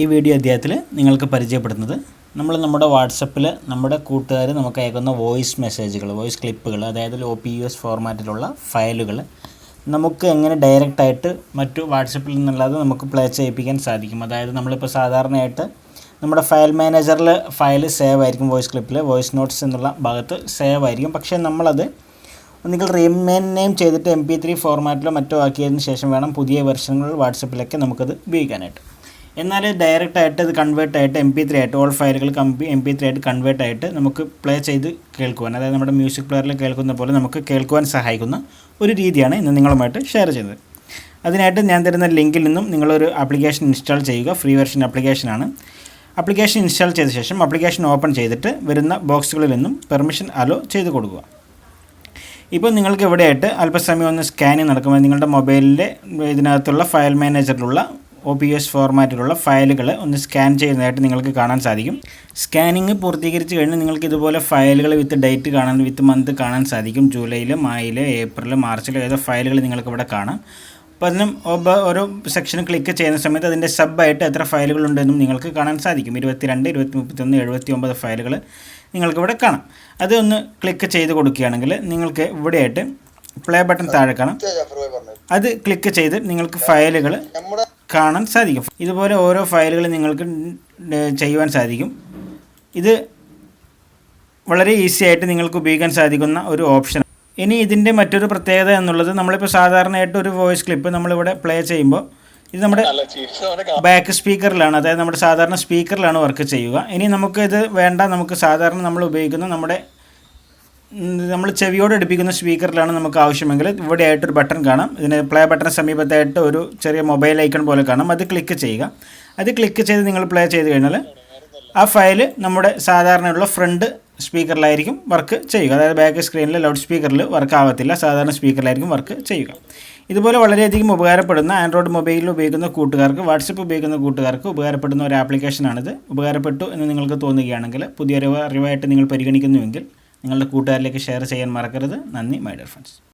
ഈ വീഡിയോ അധ്യായത്തിൽ നിങ്ങൾക്ക് പരിചയപ്പെടുന്നത് നമ്മൾ നമ്മുടെ വാട്സപ്പിൽ നമ്മുടെ കൂട്ടുകാർ നമുക്ക് അയക്കുന്ന വോയിസ് മെസ്സേജുകൾ വോയിസ് ക്ലിപ്പുകൾ അതായത് ഒ പി യു എസ് ഫോർമാറ്റിലുള്ള ഫയലുകൾ നമുക്ക് എങ്ങനെ ഡയറക്റ്റായിട്ട് മറ്റു വാട്സപ്പിൽ നിന്നുള്ളത് നമുക്ക് പ്ലേ ചെയ്യിപ്പിക്കാൻ സാധിക്കും. അതായത് നമ്മളിപ്പോൾ സാധാരണയായിട്ട് നമ്മുടെ ഫയൽ മാനേജറിൽ ഫയൽ സേവ് ആയിരിക്കും വോയിസ് ക്ലിപ്പിൽ വോയിസ് നോട്ട്സ് എന്നുള്ള ഭാഗത്ത് സേവ് ആയിരിക്കും. പക്ഷേ നമ്മളത് ഒന്നുകിൽ റീമെയിൻ നെയിം ചെയ്തിട്ട് എം പി ത്രീ ഫോർമാറ്റിലോ മറ്റോ ആക്കിയതിന് ശേഷം വേണം പുതിയ വെർഷനുകൾ വാട്സപ്പിലൊക്കെ നമുക്കത് ഉപയോഗിക്കാനായിട്ട്. എന്നാൽ ഡയറക്റ്റ് ആയിട്ട് ഇത് കൺവേർട്ട് ആയിട്ട് എം പി ത്രീ ആയിട്ട് ഓൾ ഫയലുകൾ കമ്പി എം പി ത്രീ ആയിട്ട് കൺവേർട്ട് ആയിട്ട് നമുക്ക് പ്ലേ ചെയ്ത് കേൾക്കുവാൻ അതായത് നമ്മുടെ മ്യൂസിക് പ്ലെയറിൽ കേൾക്കുന്ന പോലെ നമുക്ക് കേൾക്കുവാൻ സഹായിക്കുന്ന ഒരു രീതിയാണ് ഇന്ന് നിങ്ങളുമായിട്ട് ഷെയർ ചെയ്തത് അതിനായിട്ട് ഞാൻ തരുന്ന ലിങ്കിൽ നിന്നും നിങ്ങളൊരു ആപ്ലിക്കേഷൻ ഇൻസ്റ്റാൾ ചെയ്യുക. ഫ്രീ വെർഷൻ ആപ്ലിക്കേഷനാണ് ആപ്ലിക്കേഷൻ ഇൻസ്റ്റാൾ ചെയ്ത ശേഷം ആപ്ലിക്കേഷൻ ഓപ്പൺ ചെയ്തിട്ട് വരുന്ന ബോക്സുകളിൽ നിന്നും പെർമിഷൻ അലോ ചെയ്ത് കൊടുക്കുക. ഇപ്പോൾ നിങ്ങൾക്ക് ഇവിടെയായിട്ട് അല്പസമയം ഒന്ന് സ്കാനിങ് നടക്കുമ്പോൾ നിങ്ങളുടെ മൊബൈലിന്റെ ഇതിനകത്തുള്ള ഫയൽ മാനേജറിലുള്ള ഒ പി എസ് ഫോർമാറ്റിലുള്ള ഫയലുകൾ ഒന്ന് സ്കാൻ ചെയ്യുന്നതായിട്ട് നിങ്ങൾക്ക് കാണാൻ സാധിക്കും. സ്കാനിങ് പൂർത്തീകരിച്ച് കഴിഞ്ഞ് നിങ്ങൾക്ക് ഇതുപോലെ ഫയലുകൾ വിത്ത് ഡേറ്റ് കാണാൻ വിത്ത് മന്ത് കാണാൻ സാധിക്കും. ജൂലൈയിൽ മായിൽ ഏപ്രിൽ മാർച്ചിൽ ഏതോ ഫയലുകൾ നിങ്ങൾക്ക് ഇവിടെ കാണാം. അപ്പോൾ അതിനും ഓരോ സെക്ഷൻ ക്ലിക്ക് ചെയ്യുന്ന സമയത്ത് അതിന്റെ സബായിട്ട് എത്ര ഫയലുകൾ ഉണ്ടെന്നും നിങ്ങൾക്ക് കാണാൻ സാധിക്കും. ഇരുപത്തിരണ്ട് ഇരുപത്തി മുപ്പത്തൊന്ന് എഴുപത്തി ഒമ്പത് ഫയലുകൾ നിങ്ങൾക്കിവിടെ കാണാം. അത് ഒന്ന് ക്ലിക്ക് ചെയ്ത് കൊടുക്കുകയാണെങ്കിൽ നിങ്ങൾക്ക് ഇവിടെയായിട്ട് പ്ലേ ബട്ടൺ താഴെ കാണാം. അത് ക്ലിക്ക് ചെയ്ത് നിങ്ങൾക്ക് ഫയലുകൾ കാണാൻ സാധിക്കും. ഇതുപോലെ ഓരോ ഫയലുകൾ നിങ്ങൾക്ക് ചെയ്യുവാൻ സാധിക്കും. ഇത് വളരെ ഈസി ആയിട്ട് നിങ്ങൾക്ക് ഉപയോഗിക്കാൻ സാധിക്കുന്ന ഒരു ഓപ്ഷൻ ഇനി ഇതിന്റെ മറ്റൊരു പ്രത്യേകത എന്നുള്ളത് നമ്മളിപ്പോൾ സാധാരണയായിട്ട് ഒരു വോയിസ് ക്ലിപ്പ് നമ്മളിവിടെ പ്ലേ ചെയ്യുമ്പോൾ ഇത് നമ്മുടെ ബാക്ക് സ്പീക്കറിലാണ് അതായത് നമ്മുടെ സാധാരണ സ്പീക്കറിലാണ് വർക്ക് ചെയ്യുക. ഇനി നമുക്ക് ഇത് വേണ്ട നമുക്ക് സാധാരണ നമ്മൾ ഉപയോഗിക്കുന്ന നമ്മുടെ നമ്മൾ ചെവിയോട് അടുപ്പിക്കുന്ന സ്പീക്കറിലാണ് നമുക്ക് ആവശ്യമെങ്കിൽ ഇവിടെ ആയിട്ടൊരു ബട്ടൺ കാണാം. ഇതിന് പ്ലേ ബട്ടൺ സമീപത്തായിട്ട് ഒരു ചെറിയ മൊബൈൽ ഐക്കൺ പോലെ കാണാം. അത് ക്ലിക്ക് ചെയ്യുക. അത് ക്ലിക്ക് ചെയ്ത് നിങ്ങൾ പ്ലേ ചെയ്ത് കഴിഞ്ഞാൽ ആ ഫയൽ നമ്മുടെ സാധാരണയുള്ള ഫ്രണ്ട് സ്പീക്കറിലായിരിക്കും വർക്ക് ചെയ്യുക. അതായത് ബാക്ക് സ്ക്രീനിൽ ലൗഡ് സ്പീക്കറിൽ വർക്ക് ആവത്തില്ല. സാധാരണ സ്പീക്കറിലായിരിക്കും വർക്ക് ചെയ്യുക. ഇതുപോലെ വളരെയധികം ഉപകാരപ്പെടുന്ന ആൻഡ്രോയിഡ് മൊബൈലിൽ ഉപയോഗിക്കുന്ന കൂട്ടുകാർക്ക് വാട്സപ്പ് ഉപയോഗിക്കുന്ന കൂട്ടുകാർക്ക് ഉപകാരപ്പെടുന്ന ഒരു ആപ്ലിക്കേഷനാണിത്. ഉപകാരപ്പെട്ടു എന്ന് നിങ്ങൾക്ക് തോന്നുകയാണെങ്കിൽ പുതിയൊരു അറിവായിട്ട് നിങ്ങൾ പരിഗണിക്കുന്നുവെങ്കിൽ നിങ്ങളുടെ കൂട്ടുകാരിലേക്ക് ഷെയർ ചെയ്യാൻ മറക്കരുത്. നന്ദി മൈ ഡിയർ ഫ്രണ്ട്സ്